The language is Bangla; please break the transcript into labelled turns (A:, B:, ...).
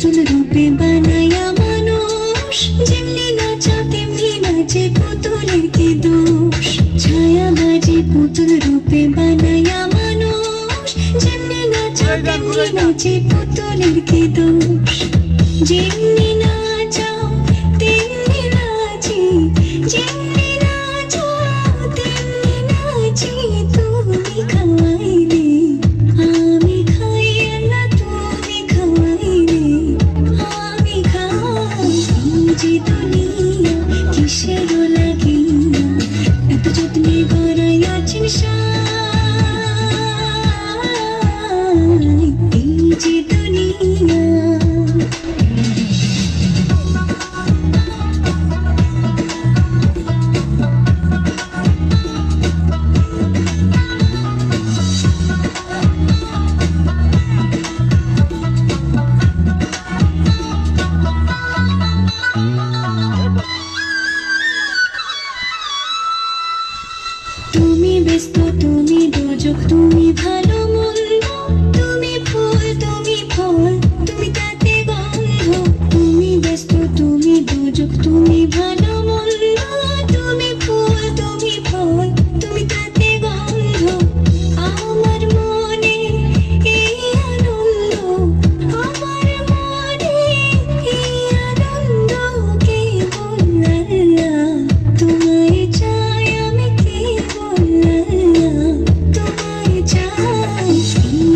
A: ছায়াবাজি রূপে বানায়া মানুষ। যেমনি নাচা তেমনি নাচে পুতুলের কি দোষ ছায়াবাজি পুতুল রূপে বানায়া মানুষ। যেমনি নাচা তেমনি নাচে পুতুলের কি দোষ। যেমনি নাচাও
B: же кто